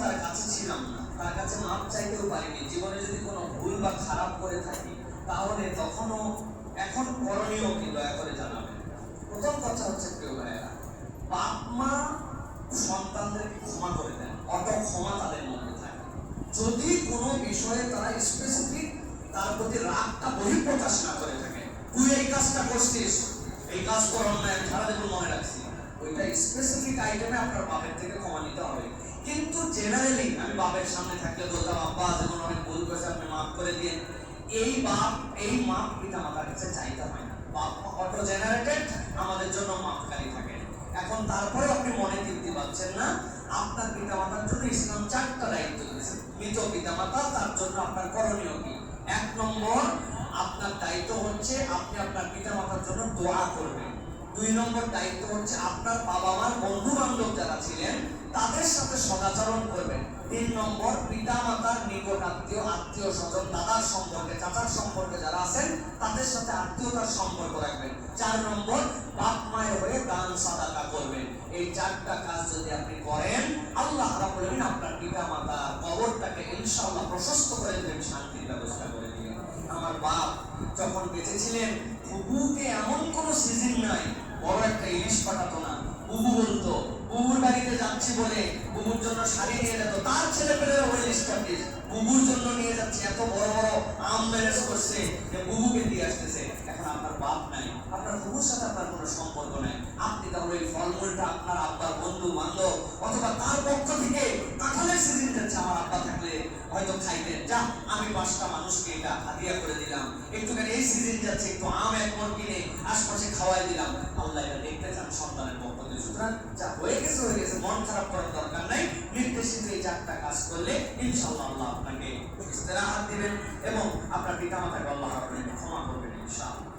তার কাছে ছিলাম না। তার কাছে মাপ চাইতেও পারিনি। জীবনে যদি কোনো ভুল বা খারাপ করে থাকি, তাহলে তখনও এখন করণীয় কি দয়া করে জানাবেন। প্রথম কথা হচ্ছে প্রিয় ভাইয়েরা বাপ মা সন্তানদেরকে ক্ষমা করে দেন অত ক্ষমা তাদের মধ্যে থাকে। যদি কোনো বিষয়ে তারা স্পেসিফিক তার প্রতি রাগটা বহিঃপ্রকাশ না করে থাকে, তুই এই কাজটা করছিস, এই কাজ করার না আমি সারা জীবন মনে রাখছি। ওইটা স্পেসিফিক আইটেমে আপনার বাপের থেকে ক্ষমা নিতে হবে। কিন্তু জেনারেলি আমি বাপের সামনে থাকলে বলতাম, আব্বা যেমন অনেক ভুল করেছে, আপনি মাফ করে দিন। এই বাপ, এই মাপ পিতা মাতার কাছে চাইতে হয় না। বাপ অটো জেনারেটেড আমাদের জন্য মাপকারী থাকে। এখন তারপরে আপনি মনে তৃপ্তি পাচ্ছেন না। আপনার পিতা মাতার জন্য ইসলাম চারটা দায়িত্ব দিয়েছে মৃত পিতা মাতা তার জন্য আপনার করণীয় কি? এক নম্বর, আপনার দায়িত্ব হচ্ছে আপনি আপনার পিতা মাতার জন্য দোয়া করবেন। দুই নম্বর দায়িত্ব হচ্ছে আপনার বাবা মার বন্ধু বান্ধব যারা ছিলেন, তাদের সাথে সদাচরণ করবেন। তিন নম্বর পিতা মাতার নিকট আত্মীয় আত্মীয় স্বজন দাদার সম্পর্কে, চাচার সম্পর্কে যারা আছেন, তাদের সাথে আত্মীয়তার সম্পর্ক রাখবেন। চার নম্বর বাপ মায়ের হয়ে দান সাদাকা করবেন। এই চারটা কাজ যদি আপনি করেন, আল্লাহ রাব্বুল আপনার পিতা মাতার কবরটাকে ইনশাআল্লাহ প্রশস্ত করে দেবেন, শান্তির ব্যবস্থা করে দিবেন। আমার বাপ যখন বেঁচে ছিলেন বুবুকে এমন কোনো সিজন নাই বড় একটা ইলিশ পাঠাতো না। বুবু বলতো, বুবুর বাড়িতে যাচ্ছি বলে বুবুর জন্য শাড়ি নিয়ে যেত। তার ছেলে পেলে ওই বুবুর জন্য নিয়ে যাচ্ছে, এত বড় বড় আম ম্যানেজ করছে যে বুবুকে দিয়ে আসতেছে। এখন আপনার বাপ নাই। আপনার বুবুর সাথে আপনার কোনো সম্পর্ক নাই। আপনি তাহলে ওই ফলমূলটা আপনার আব্বার বন্ধু বান্ধব অথবা তার আমার আব্বা থাকলে হয়তো খাইতেন যা, আমি পাঁচটা মানুষকে এটা হাদিয়া করে দিলাম। একটুখানি এই সিজন যাচ্ছে, একটু আম এক মন কিনে আশপাশে খাওয়াই দিলাম। আল্লাহ এটা দেখতে চান সন্তানের পক্ষ থেকে। সুতরাং যা হয়ে গেছে হয়ে গেছে, মন খারাপ করার দরকার নাই। নির্দেশিত এই চারটা কাজ করলে ইনশাআল্লাহ আল্লাহ আপনাকে ইস্তেরাহাত দিবেন এবং আপনার পিতা মাতাকে আল্লাহ রাব্বুল